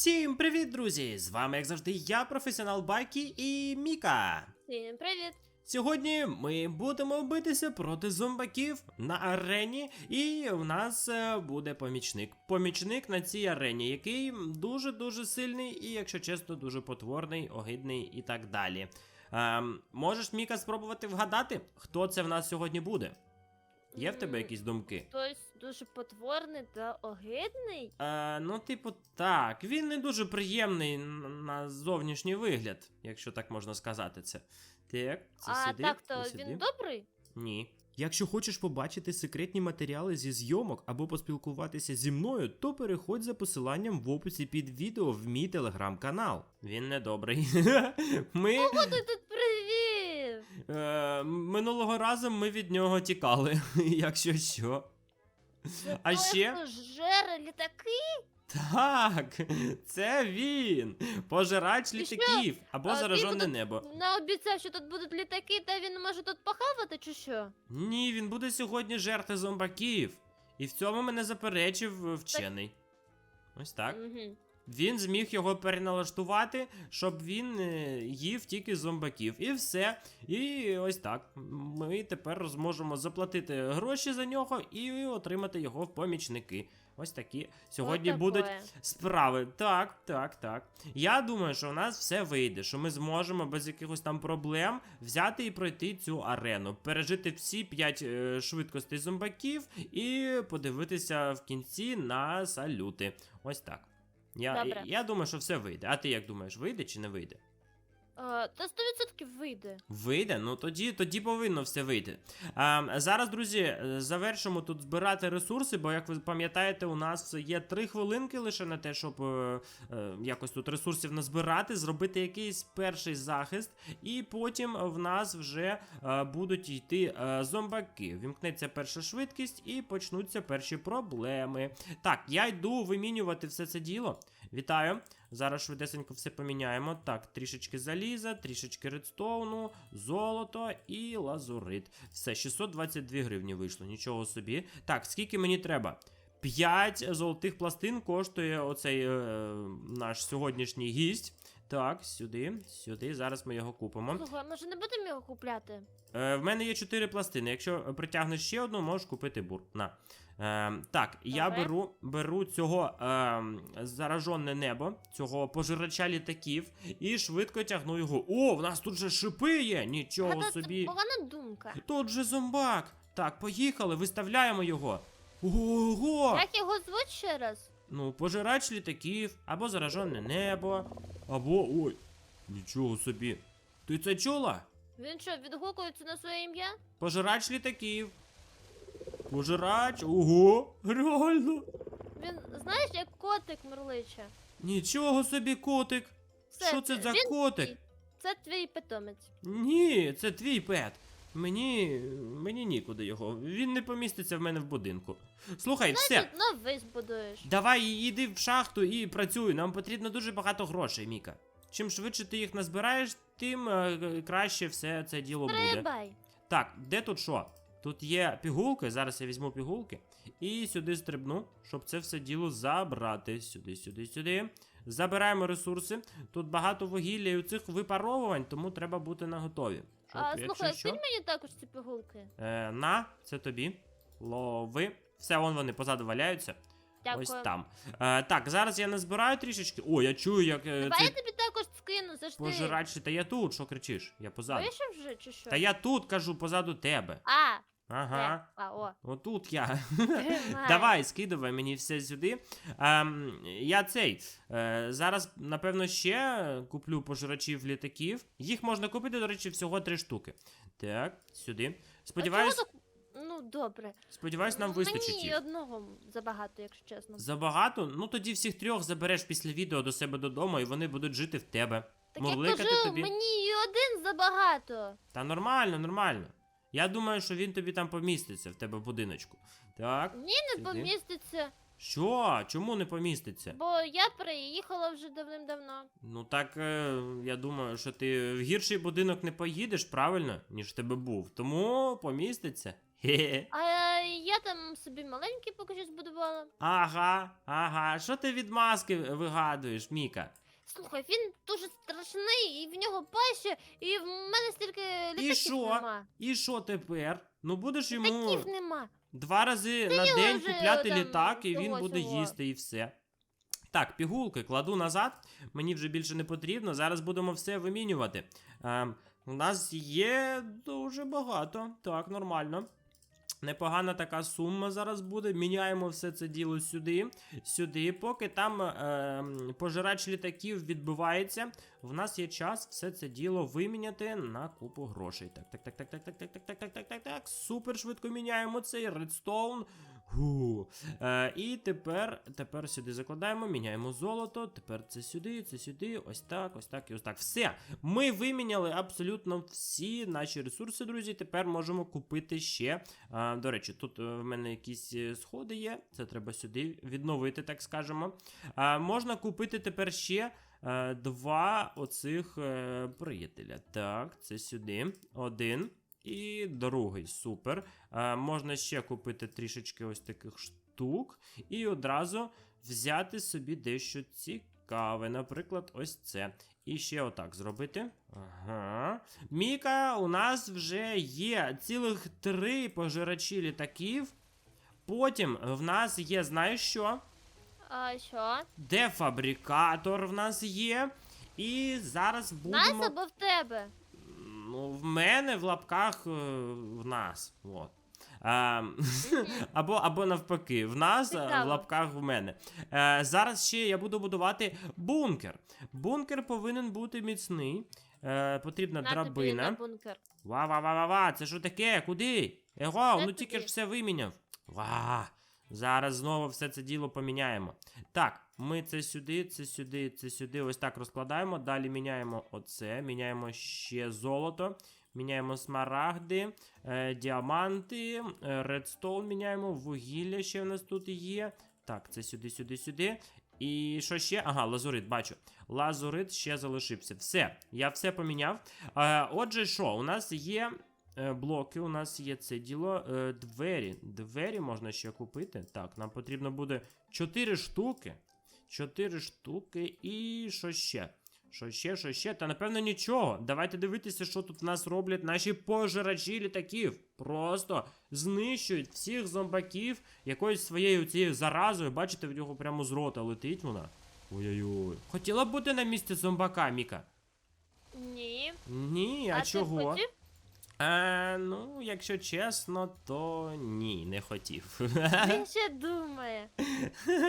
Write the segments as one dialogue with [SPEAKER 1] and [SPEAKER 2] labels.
[SPEAKER 1] Всім привіт, друзі! З вами, як завжди, я, професіонал Байкі і Міка.
[SPEAKER 2] Всім привіт!
[SPEAKER 1] Сьогодні ми будемо битися проти зомбаків на арені, і у нас е, буде помічник. Помічник на цій арені, який дуже-дуже сильний і, якщо чесно, дуже потворний, огидний і так далі. Ем, можеш, Міка, спробувати вгадати, хто це в нас сьогодні буде? Є в тебе якісь думки?
[SPEAKER 2] Хтось дуже потворний та огидний.
[SPEAKER 1] Е, ну, типу, так. Він не дуже приємний на зовнішній вигляд, якщо так можна сказати це. Так, це
[SPEAKER 2] а
[SPEAKER 1] сюди,
[SPEAKER 2] так то
[SPEAKER 1] сюди.
[SPEAKER 2] він добрий?
[SPEAKER 1] Ні. Якщо хочеш побачити секретні матеріали зі зйомок або поспілкуватися зі мною, то переходь за посиланням в описі під відео в мій телеграм-канал. Він не добрий. Ми
[SPEAKER 2] Кого ти тут привів?
[SPEAKER 1] е, минулого разу ми від нього тікали, якщо що. А ще?
[SPEAKER 2] жере літаки?
[SPEAKER 1] Так, це він, пожирач літаків або заражене небо.
[SPEAKER 2] Наобіцяв, що тут будуть літаки, та він може тут похавати, чи що?
[SPEAKER 1] Ні, він буде сьогодні жерти зомбаків. І в цьому мене заперечив е, вчений. Ось так.
[SPEAKER 2] Угу.
[SPEAKER 1] Він зміг його переналаштувати, щоб він е, їв тільки зомбаків. І все. І ось так. Ми тепер зможемо заплатити гроші за нього і отримати його в помічники. Ось такі сьогодні будуть справи. Так, так, так. Я думаю, що у нас все вийде, що ми зможемо без якихось там проблем взяти і пройти цю арену, пережити всі п'ять е, швидкостей зомбаків і подивитися в кінці на салюти. Ось так. Я,
[SPEAKER 2] Добре.
[SPEAKER 1] я думаю, що все вийде. А ти як думаєш, вийде чи не вийде?
[SPEAKER 2] А, та 100% вийде.
[SPEAKER 1] Вийде, ну тоді, тоді повинно все вийти. А, зараз, друзі, е, завершимо тут збирати ресурси, бо, як ви пам'ятаєте, у нас є три хвилинки лише на те, щоб е, е, якось тут ресурсів назбирати, зробити якийсь перший захист, і потім в нас вже е, будуть йти е, зомбаки. Вімкнеться перша швидкість і почнуться перші проблеми. Так, я йду вимінювати все це діло. Вітаю. Зараз швидесенько все поміняємо. Так, трішечки заліза, трішечки редстоуну, золото і лазурит. Все, 622 гривні вийшло, нічого собі. Так, скільки мені треба? 5 золотих пластин коштує оцей е, наш сьогоднішній гість. Так, сюди, сюди. Зараз ми його купимо.
[SPEAKER 2] Слухай, може не будемо його купляти?
[SPEAKER 1] Е, в мене є 4 пластини. Якщо притягнеш ще одну, можеш купити бур. На. Е, так, я беру, беру цього е, заражене небо, цього пожирача літаків, і швидко тягну його. О, в нас тут же шипи є! Нічого
[SPEAKER 2] це
[SPEAKER 1] собі.
[SPEAKER 2] погана думка.
[SPEAKER 1] Тут же зомбак. Так, поїхали, виставляємо його. Ого!
[SPEAKER 2] Як його звуть ще раз?
[SPEAKER 1] Ну, пожирач літаків, або заражене небо, або. Ой, нічого собі. Ти це чула?
[SPEAKER 2] Він що, відгукується на своє ім'я?
[SPEAKER 1] Пожирач літаків. Пожирач, ого, реально.
[SPEAKER 2] Він, знаєш, як котик мурличе.
[SPEAKER 1] Нічого собі, котик.
[SPEAKER 2] Все,
[SPEAKER 1] Що це за
[SPEAKER 2] він
[SPEAKER 1] котик?
[SPEAKER 2] Це твій питомець.
[SPEAKER 1] Ні, це твій пет. Мені. мені нікуди його. Він не поміститься в мене в будинку. Слухай, все.
[SPEAKER 2] Значить, новий збудуєш.
[SPEAKER 1] Давай іди в шахту і працюй. Нам потрібно дуже багато грошей, Міка. Чим швидше ти їх назбираєш, тим е, краще все це діло буде. Так, де тут що? Тут є пігулки, зараз я візьму пігулки і сюди стрибну, щоб це все діло забрати. Сюди, сюди, сюди. Забираємо ресурси. Тут багато вугілля і у цих випаровувань, тому треба бути наготові.
[SPEAKER 2] А,
[SPEAKER 1] якщо
[SPEAKER 2] слухай,
[SPEAKER 1] що,
[SPEAKER 2] скинь мені також ці пігулки.
[SPEAKER 1] е, на, це тобі. Лови. Все, вон вони позаду валяються.
[SPEAKER 2] Дякую.
[SPEAKER 1] Ось там. Е, так, зараз я назбираю трішечки. О, я чую, як е,
[SPEAKER 2] Давай я
[SPEAKER 1] цей
[SPEAKER 2] тобі також скину, завжди.
[SPEAKER 1] пожирач. Та я тут, що кричиш? Я позаду.
[SPEAKER 2] Вийшов вже чи що?
[SPEAKER 1] Та я тут кажу позаду тебе.
[SPEAKER 2] А,
[SPEAKER 1] Ага.
[SPEAKER 2] де? А, о.
[SPEAKER 1] Отут я.
[SPEAKER 2] Тримай.
[SPEAKER 1] Давай, скидувай мені все сюди. Ем, я цей. Е, зараз, напевно, ще куплю пожирачів літаків. Їх можна купити, до речі, всього три штуки. Так, сюди. Сподіваюсь,
[SPEAKER 2] А чого так? Ну, добре.
[SPEAKER 1] сподіваюсь, нам вистачить
[SPEAKER 2] Мені
[SPEAKER 1] їх.
[SPEAKER 2] одного забагато, якщо чесно.
[SPEAKER 1] Забагато? Ну тоді всіх трьох забереш після відео до себе додому, і вони будуть жити в тебе.
[SPEAKER 2] Так я
[SPEAKER 1] Мурликати
[SPEAKER 2] кажу,
[SPEAKER 1] тобі.
[SPEAKER 2] мені і один забагато.
[SPEAKER 1] Та нормально, нормально. Я думаю, що він тобі там поміститься в тебе в будиночку. Так.
[SPEAKER 2] Ні, не
[SPEAKER 1] Сюди.
[SPEAKER 2] поміститься,
[SPEAKER 1] Що? Чому не поміститься?
[SPEAKER 2] бо я приїхала вже давним-давно.
[SPEAKER 1] Ну так е, я думаю, що ти в гірший будинок не поїдеш, правильно, ніж в тебе був. Тому поміститься. Хе-хе.
[SPEAKER 2] А я там там собі маленький поки що збудувала.
[SPEAKER 1] Ага, ага. Що ти від маски вигадуєш, Міка?
[SPEAKER 2] Слухай, він дуже страшний, і в нього паща, і в мене стільки літаків
[SPEAKER 1] що?
[SPEAKER 2] нема.
[SPEAKER 1] І що тепер? Ну будеш йому
[SPEAKER 2] Літаків нема.
[SPEAKER 1] два рази на
[SPEAKER 2] його
[SPEAKER 1] день
[SPEAKER 2] вже,
[SPEAKER 1] купляти
[SPEAKER 2] там,
[SPEAKER 1] літак, і він
[SPEAKER 2] всього
[SPEAKER 1] буде
[SPEAKER 2] цього.
[SPEAKER 1] їсти і все. Так, пігулки кладу назад. Мені вже більше не потрібно. Зараз будемо все вимінювати. Ем, у нас є дуже багато. Так, нормально. Непогана така сума зараз буде. Міняємо все це діло сюди, сюди. Поки там е, пожирач літаків відбувається, в нас є час все це діло виміняти на купу грошей. Так, так, так, так, так, так, так, так, так, так, так, так. Супер швидко міняємо цей редстоун. Гу. Е, і тепер, тепер сюди закладаємо, міняємо золото. Тепер це сюди, це сюди, ось так, ось так і ось так. Все. Ми виміняли абсолютно всі наші ресурси, друзі. Тепер можемо купити ще. Е, до речі, тут е, в мене якісь е, сходи є. Це треба сюди відновити, так скажемо. Е, можна купити тепер ще. е, Два оцих е, приятеля. Так, це сюди. Один. І другий. Супер. Е, можна ще купити трішечки ось таких штук. І одразу взяти собі дещо цікаве. Наприклад, ось це. І ще отак зробити. Ага. Міка, у нас вже є цілих три пожирачі літаків. Потім в нас є, знаєш що?
[SPEAKER 2] А що?
[SPEAKER 1] Дефабрикатор в нас є. І зараз
[SPEAKER 2] Нас
[SPEAKER 1] будемо.
[SPEAKER 2] або в тебе?
[SPEAKER 1] В мене в лапках е, в нас. От. А, або, або навпаки, в нас а в лапках в мене. Е, зараз ще я буду будувати бункер. Бункер повинен бути міцний. Е, потрібна
[SPEAKER 2] На тобі
[SPEAKER 1] драбина.
[SPEAKER 2] бункер.
[SPEAKER 1] Ва ва ва ва ва це що таке? Куди? Его,
[SPEAKER 2] Це
[SPEAKER 1] ну тільки
[SPEAKER 2] тобі.
[SPEAKER 1] ж все виміняв. Ва. Зараз знову все це діло поміняємо. Так, ми це сюди, це сюди, це сюди. Ось так розкладаємо. Далі міняємо оце, міняємо ще золото, міняємо смарагди, е, діаманти, е, редстоун міняємо, вугілля ще в нас тут є. Так, це сюди, сюди, сюди. І що ще? Ага, лазурит, бачу. Лазурит ще залишився. Все, я все поміняв. Е, отже, що, у нас є е, блоки, у нас є це діло. Е, двері. Двері можна ще купити. Так, нам потрібно буде 4 штуки. 4 штуки. І що ще? Що ще, що ще? Та напевно нічого. Давайте дивитися, що тут в нас роблять наші пожирачі літаків. Просто знищують всіх зомбаків якоюсь своєю цією заразою. Бачите, в нього прямо з рота летить вона. Ой-ой-ой. Хотіла б бути на місці зомбака, Міка.
[SPEAKER 2] Ні.
[SPEAKER 1] Ні, а,
[SPEAKER 2] ти
[SPEAKER 1] чого?
[SPEAKER 2] б хотів?
[SPEAKER 1] Е, ну, якщо чесно, то ні, не хотів.
[SPEAKER 2] Він ще думає.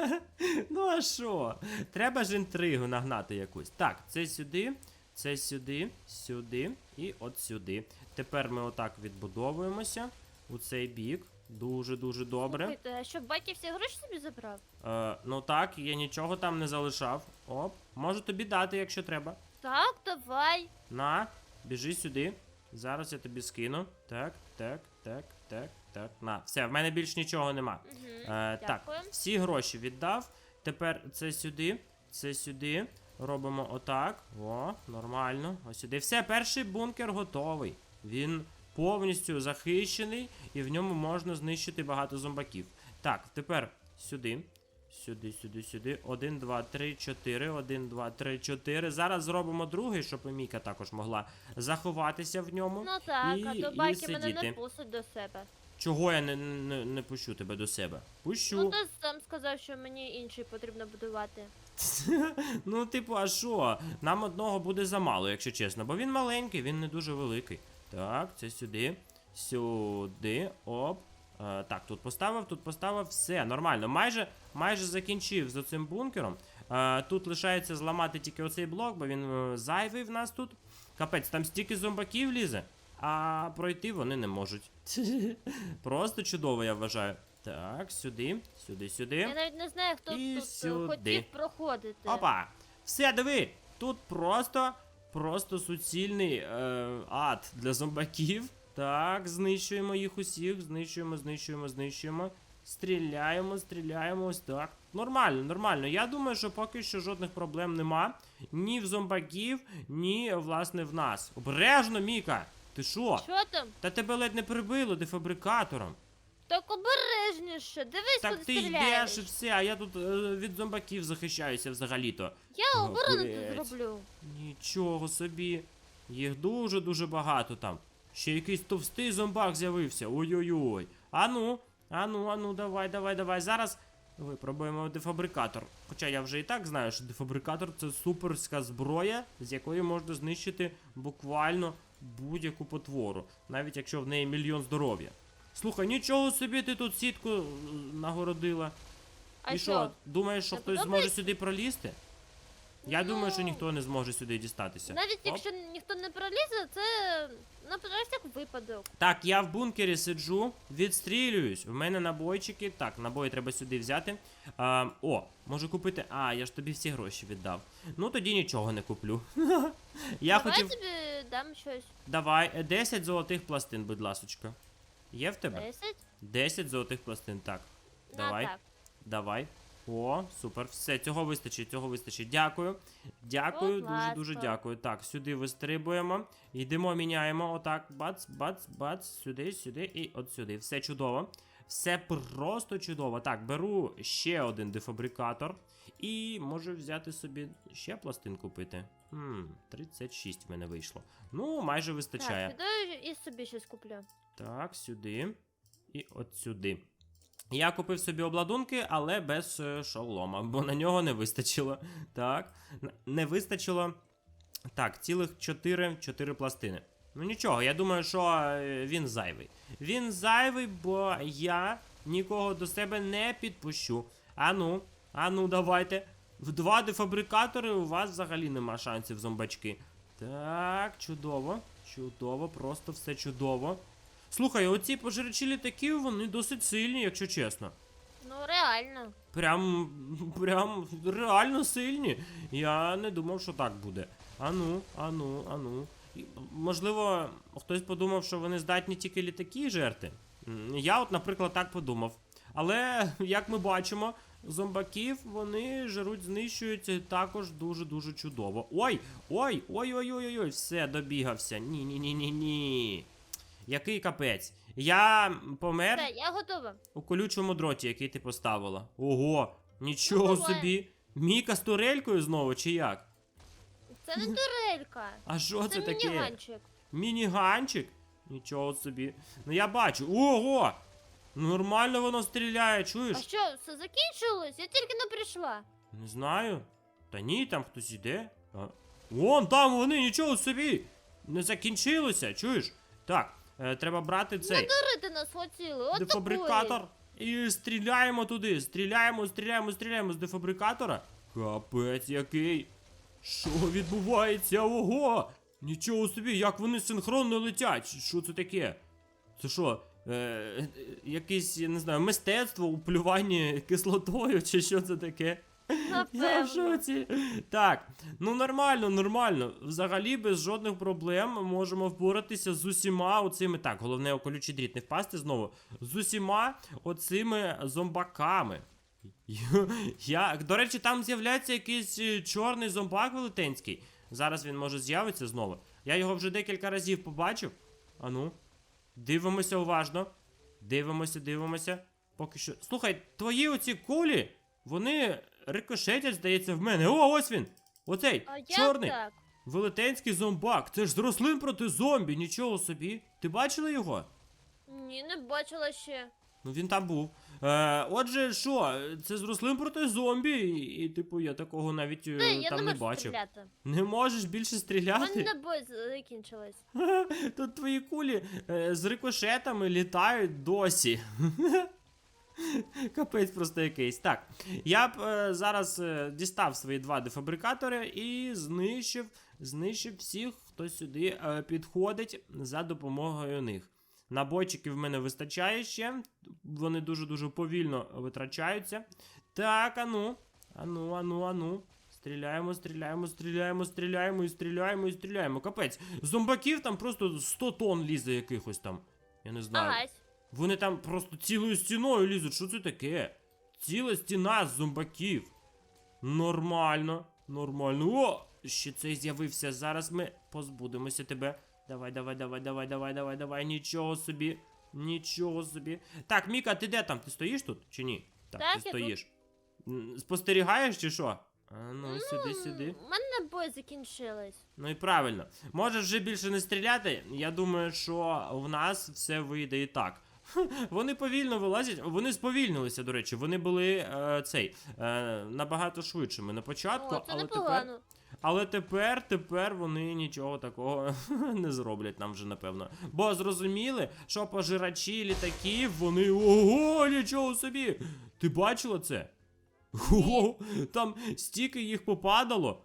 [SPEAKER 1] ну а що? Треба ж інтригу нагнати якусь. Так, це сюди, це сюди, сюди і от сюди. Тепер ми отак відбудовуємося у цей бік. Дуже-дуже добре.
[SPEAKER 2] Слухайте, а що, Бакі всі гроші собі забрав?
[SPEAKER 1] Е, ну так, я нічого там не залишав. Оп, можу тобі дати, якщо треба.
[SPEAKER 2] Так, давай.
[SPEAKER 1] На, біжи сюди. Зараз я тобі скину. Так, так, так, так, так. На, все, в мене більш нічого нема.
[SPEAKER 2] Угу.
[SPEAKER 1] Е, так, всі гроші віддав. Тепер це сюди, це сюди. Робимо отак. О, нормально. Ось сюди. Все, перший бункер готовий. Він повністю захищений, і в ньому можна знищити багато зомбаків. Так, тепер сюди. Сюди, сюди, сюди. Один, два, три, чотири. Один, два, три, чотири. Зараз зробимо другий, щоб і Міка також могла заховатися в ньому.
[SPEAKER 2] Ну так,
[SPEAKER 1] і-
[SPEAKER 2] а
[SPEAKER 1] і
[SPEAKER 2] то Бакі мене
[SPEAKER 1] сидіти.
[SPEAKER 2] не пустить до себе.
[SPEAKER 1] Чого я не, не, не пущу тебе до себе? Пущу.
[SPEAKER 2] Ну ти сам сказав, що мені інший потрібно будувати.
[SPEAKER 1] ну, типу, а що? Нам одного буде замало, якщо чесно, бо він маленький, він не дуже великий. Так, це сюди. Сюди. Оп. Е, так, тут поставив, тут поставив, все, нормально. Майже, майже закінчив з цим бункером. Е, тут лишається зламати тільки оцей блок, бо він е, зайвий в нас тут. Капець, там стільки зомбаків лізе, а пройти вони не можуть. Просто чудово, я вважаю. Так, сюди, сюди, сюди.
[SPEAKER 2] Я навіть не знаю, хто
[SPEAKER 1] І
[SPEAKER 2] тут
[SPEAKER 1] сюди.
[SPEAKER 2] хотів проходити.
[SPEAKER 1] Опа! Все, диви! Тут просто, просто суцільний е, ад для зомбаків. Так, знищуємо їх усіх, знищуємо, знищуємо, знищуємо. Стріляємо, стріляємо, ось так. Нормально, нормально. Я думаю, що поки що жодних проблем нема. Ні в зомбаків, ні, власне, в нас. Обережно, Міка! Ти що?
[SPEAKER 2] Що там?
[SPEAKER 1] Та тебе ледь не прибило дефабрикатором.
[SPEAKER 2] Так обережніше, дивись,
[SPEAKER 1] Так
[SPEAKER 2] куди
[SPEAKER 1] ти
[SPEAKER 2] стріляєш.
[SPEAKER 1] йдеш і все, а я тут е, від зомбаків захищаюся взагалі-то.
[SPEAKER 2] Я оборону тут зроблю.
[SPEAKER 1] Нічого собі. Їх дуже-дуже багато там. Ще якийсь товстий зомбак з'явився. Ой-ой-ой. Ану, ану, ану, давай, давай, давай. Зараз випробуємо дефабрикатор. Хоча я вже і так знаю, що дефабрикатор це суперська зброя, з якої можна знищити буквально будь-яку потвору, навіть якщо в неї мільйон здоров'я. Слухай, нічого собі ти тут сітку нагородила.
[SPEAKER 2] А
[SPEAKER 1] і
[SPEAKER 2] що,
[SPEAKER 1] думаєш, що хтось зможе сюди пролізти? Я думаю, що
[SPEAKER 2] Ну,
[SPEAKER 1] ніхто не зможе сюди дістатися.
[SPEAKER 2] Навіть
[SPEAKER 1] Оп.
[SPEAKER 2] якщо ніхто не пролізе, це на всяк випадок.
[SPEAKER 1] Так, я в бункері сиджу, відстрілююсь. В мене набойчики. Так, набої треба сюди взяти. А, о, можу купити. А, я ж тобі всі гроші віддав. Ну тоді нічого не куплю. я
[SPEAKER 2] Давай
[SPEAKER 1] хотів.
[SPEAKER 2] тобі дам щось.
[SPEAKER 1] Давай, е, 10 золотих пластин, будь ласочка. Є в тебе?
[SPEAKER 2] Десять?
[SPEAKER 1] 10 золотих пластин, так.
[SPEAKER 2] На,
[SPEAKER 1] Давай.
[SPEAKER 2] так.
[SPEAKER 1] Давай. О, супер. Все, цього вистачить, цього вистачить. Дякую. Дякую,
[SPEAKER 2] Будь
[SPEAKER 1] дуже дуже
[SPEAKER 2] ласка.
[SPEAKER 1] дякую. Так, сюди вистрибуємо. Йдемо, міняємо. Отак. Бац, бац, бац. Сюди, сюди і от сюди. Все чудово. Все просто чудово. Так, беру ще один дефабрикатор. І можу взяти собі ще пластин купити. Хм, 36 в мене вийшло. Ну, майже вистачає.
[SPEAKER 2] Так, піду і собі щось куплю.
[SPEAKER 1] Так, сюди. І от сюди. Я купив собі обладунки, але без е, шолома, бо на нього не вистачило. Так. Не вистачило. Так, цілих 4, 4 пластини. Ну нічого, я думаю, що е, він зайвий. Він зайвий, бо я нікого до себе не підпущу. Ану, ану, давайте. В два дефабрикатори у вас взагалі нема шансів, зомбачки. Так, чудово, чудово, просто все чудово. Слухай, оці пожирачі літаків, вони досить сильні, якщо чесно.
[SPEAKER 2] Ну, реально.
[SPEAKER 1] Прям, прям реально сильні. Я не думав, що так буде. Ану, ану, ану. І, Можливо, хтось подумав, що вони здатні тільки літаки жерти. Я, от, наприклад, так подумав. Але, як ми бачимо, зомбаків вони жируть, знищують також дуже-дуже чудово. Ой! Ой! Ой-ой-ой-ой! Все, добігався. Ні-ні-ні-ні-ні. Який капець. Я помер
[SPEAKER 2] Все, я готова.
[SPEAKER 1] у колючому дроті, який ти поставила. Ого, нічого
[SPEAKER 2] Ну, давай.
[SPEAKER 1] собі. Міка з турелькою знову, чи як?
[SPEAKER 2] Це не турелька.
[SPEAKER 1] А що це,
[SPEAKER 2] Це
[SPEAKER 1] таке?
[SPEAKER 2] мініганчик.
[SPEAKER 1] Мініганчик? Нічого собі. Ну я бачу. Ого! Нормально воно стріляє, чуєш?
[SPEAKER 2] А що, все закінчилось? Я тільки не прийшла.
[SPEAKER 1] Не знаю. Та ні, там хтось іде. А... Вон там вони, нічого собі! Не закінчилося, чуєш? Так, е, треба брати цей.
[SPEAKER 2] Дурити нас хотіли. От
[SPEAKER 1] дефабрикатор. І стріляємо туди. Стріляємо, стріляємо, стріляємо з дефабрикатора. Капець який. Що відбувається? Ого! Нічого собі, як вони синхронно летять. Що це таке? Це що? Е, е, якесь, я не знаю, мистецтво у плюванні кислотою, чи що це таке? Я. Так, ну нормально, нормально. Взагалі без жодних проблем можемо впоратися з усіма оцими. Так, головне у колючий дріт не впасти знову. З усіма оцими зомбаками. Я, до речі, там з'являється якийсь е, чорний зомбак велетенський. Зараз він може з'явиться знову. Я його вже декілька разів побачив. Ану. Дивимося уважно. Дивимося, дивимося. Поки що. Слухай, твої оці кулі, вони рикошетять, здається, в мене. О, ось він! Оцей
[SPEAKER 2] А як
[SPEAKER 1] чорний
[SPEAKER 2] так?
[SPEAKER 1] велетенський зомбак. Це ж з рослин проти зомбі, нічого собі. Ти бачила його?
[SPEAKER 2] Ні, не бачила ще.
[SPEAKER 1] Ну він там був. Е, отже, що, це з рослин проти зомбі, і, і, типу, я такого навіть е,
[SPEAKER 2] Та, я
[SPEAKER 1] там
[SPEAKER 2] не
[SPEAKER 1] не бачив.
[SPEAKER 2] стріляти.
[SPEAKER 1] Не можеш більше
[SPEAKER 2] У
[SPEAKER 1] стріляти?
[SPEAKER 2] мене набої закінчились.
[SPEAKER 1] Тут твої кулі е, з рикошетами літають досі. Капець просто якийсь. Так, я б е, зараз е, дістав свої два дефабрикатори і знищив, знищив всіх, хто сюди е, підходить за допомогою них. Набойчиків в мене вистачає ще, вони дуже-дуже повільно витрачаються. Так, ану, ану, ану, ану. Стріляємо, стріляємо, стріляємо, стріляємо і стріляємо і стріляємо. Капець. Зомбаків там просто 100 тонн лізе якихось там. Я не знаю.
[SPEAKER 2] Агась.
[SPEAKER 1] Вони там просто цілою стіною лізуть. Що це таке? Ціла стіна з зомбаків. Нормально, нормально. О! Ще цей з'явився. Зараз ми позбудемося тебе. Давай, давай, давай, давай, давай, давай, давай. Нічого собі. Нічого собі. Так, Міка, ти де там? Ти стоїш тут чи ні? Так,
[SPEAKER 2] Так,
[SPEAKER 1] ти
[SPEAKER 2] я
[SPEAKER 1] стоїш. М, Спостерігаєш чи що? А, ну, сюди, сюди.
[SPEAKER 2] У мене набої закінчились.
[SPEAKER 1] Ну і правильно. Можеш вже більше не стріляти. Я думаю, що в нас все вийде і так. Вони повільно вилазять, вони сповільнилися, до речі. Вони були е, цей е, набагато швидшими на початку,
[SPEAKER 2] О, це
[SPEAKER 1] але тепер, але тепер, тепер вони нічого такого не зроблять нам вже, напевно. Бо зрозуміли, що пожирачі літаків, вони. Ого, нічого собі! Ти бачила це? Ого, там стільки їх попадало.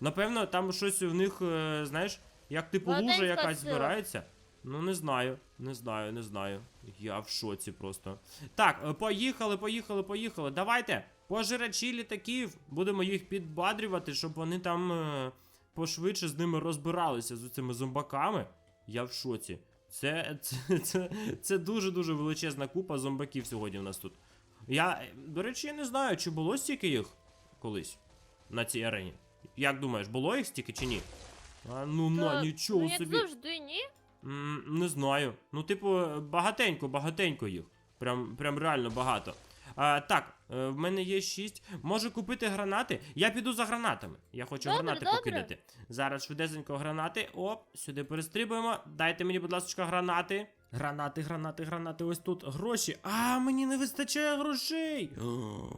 [SPEAKER 1] Напевно, там щось в них, е, знаєш, як типу лужа якась збирається. Ну, не знаю, не знаю, не знаю. Я в шоці просто. Так, е, поїхали, поїхали, поїхали. Давайте, пожирачі літаків. Будемо їх підбадрювати, щоб вони там е, пошвидше з ними розбиралися з цими зомбаками. Я в шоці. Це, це, це, це дуже-дуже величезна купа зомбаків сьогодні в нас тут. Я, е, до речі, я не знаю, чи було стільки їх колись на цій арені. Як думаєш, було їх стільки чи ні? А, ну на, нічого
[SPEAKER 2] ну,
[SPEAKER 1] собі.
[SPEAKER 2] завжди, ні?
[SPEAKER 1] М, не знаю. Ну, типу, багатенько, багатенько їх. Прям, прям реально багато. А, так, е, в мене є шість. Можу купити гранати. Я піду за гранатами. Я хочу
[SPEAKER 2] Добре,
[SPEAKER 1] гранати
[SPEAKER 2] добре.
[SPEAKER 1] покидати. Зараз швидесенько гранати. Оп, сюди перестрибуємо. Дайте мені, будь ласка, гранати. Гранати, гранати, гранати. Ось тут гроші. А, мені не вистачає грошей. О,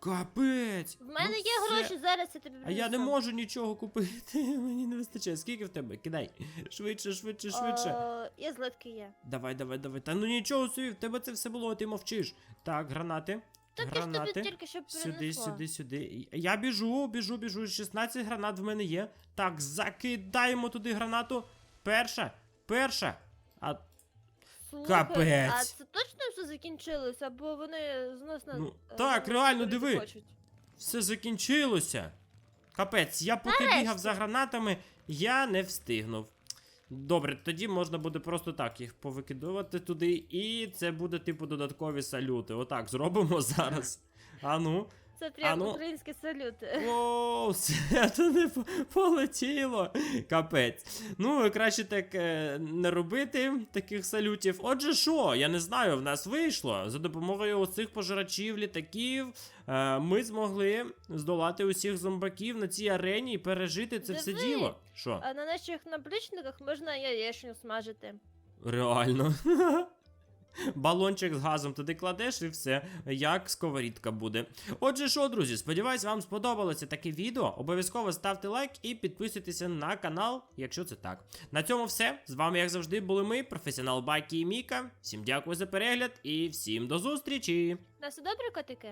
[SPEAKER 1] капець.
[SPEAKER 2] В мене
[SPEAKER 1] Ну
[SPEAKER 2] є
[SPEAKER 1] все.
[SPEAKER 2] гроші, зараз я тобі
[SPEAKER 1] А я не можу нічого купити. Мені не вистачає. Скільки в тебе? Кидай. Швидше, швидше, швидше.
[SPEAKER 2] Е, Є злитки є.
[SPEAKER 1] Давай, давай, давай. Та ну нічого собі, в тебе це все було, а ти мовчиш. Так, гранати.
[SPEAKER 2] Так я ж
[SPEAKER 1] гранати.
[SPEAKER 2] тобі тільки що
[SPEAKER 1] Сюди, сюди, сюди. Я біжу, біжу, біжу. 16 гранат в мене є. Так, закидаємо туди гранату. Перша, перша. А
[SPEAKER 2] Слухай,
[SPEAKER 1] Капець.
[SPEAKER 2] А це точно все закінчилося, бо вони знос на
[SPEAKER 1] Ну,
[SPEAKER 2] е,
[SPEAKER 1] так, реально, диви.
[SPEAKER 2] хочуть.
[SPEAKER 1] все закінчилося. Капець, я поки
[SPEAKER 2] Нарешті.
[SPEAKER 1] бігав за гранатами, я не встигнув. Добре, тоді можна буде просто так їх повикидувати туди, і це буде типу додаткові салюти. Отак зробимо зараз. А ну.
[SPEAKER 2] Це прям
[SPEAKER 1] ну.
[SPEAKER 2] українські салюти.
[SPEAKER 1] О, все туди по- полетіло. Капець. Ну, краще так е, не робити таких салютів. Отже, що, я не знаю, в нас вийшло. За допомогою оцих пожирачів, літаків. е, ми змогли здолати усіх зомбаків на цій арені і пережити це все
[SPEAKER 2] Диви.
[SPEAKER 1] діло. Що?
[SPEAKER 2] А на наших наплічниках можна яєчню смажити.
[SPEAKER 1] Реально. Балончик з газом туди кладеш і все, як сковорідка буде. Отже, що, друзі, сподіваюсь, вам сподобалося таке відео. Обов'язково ставте лайк і підписуйтеся на канал, якщо це так. На цьому все. З вами, як завжди, були ми, професіонал Бакі і Міка. Всім дякую за перегляд і всім до зустрічі!
[SPEAKER 2] На все добре, котики?